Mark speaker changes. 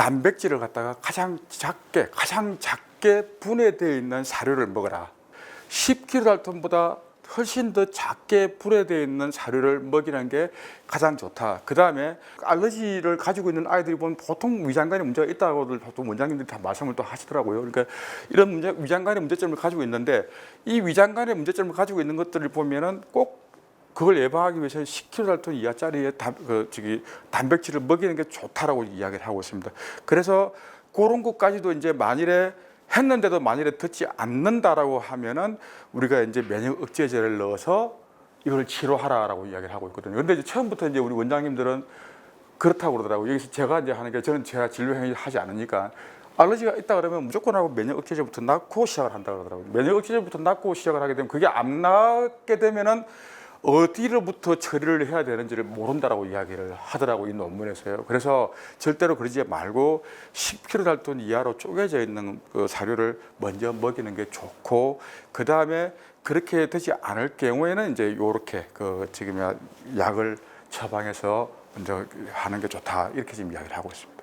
Speaker 1: 단백질을 갖다가 가장 작게 가장 작게 분해되어 있는 사료를 먹어라. 10kD보다 훨씬 더 작게 분해되어 있는 사료를 먹이는 게 가장 좋다. 그 다음에 알러지를 가지고 있는 아이들이 보면 보통 위장관에 문제가 있다고들 보통 원장님들이 다 말씀을 또 하시더라고요. 그러니까 이런 문제, 위장관의 문제점을 가지고 있는데 이 위장관의 문제점을 가지고 있는 것들을 보면은 꼭 그걸 예방하기 위해서 10kDalton 이하짜리의 단, 그, 저기, 단백질을 먹이는 게 좋다라고 이야기를 하고 있습니다. 그래서 그런 것까지도 이제 만일에 했는데도 만일에 듣지 않는다라고 하면은 우리가 이제 면역 억제제를 넣어서 이걸 치료하라라고 이야기를 하고 있거든요. 근데 이제 처음부터 이제 우리 원장님들은 그렇다고 그러더라고요. 여기서 제가 이제 하는 게 저는 제가 진료 행위 하지 않으니까 알러지가 있다 그러면 무조건 하고 면역 억제제부터 낳고 시작을 한다 그러더라고요. 면역 억제제부터 낳고 시작을 하게 되면 그게 안 나게 되면은 어디로부터 처리를 해야 되는지를 모른다라고 이야기를 하더라고 이 논문에서요. 그래서 절대로 그러지 말고 10kDalton 이하로 쪼개져 있는 그 사료를 먼저 먹이는 게 좋고 그 다음에 그렇게 되지 않을 경우에는 이제 요렇게 그 지금 약을 처방해서 먼저 하는 게 좋다 이렇게 지금 이야기를 하고 있습니다.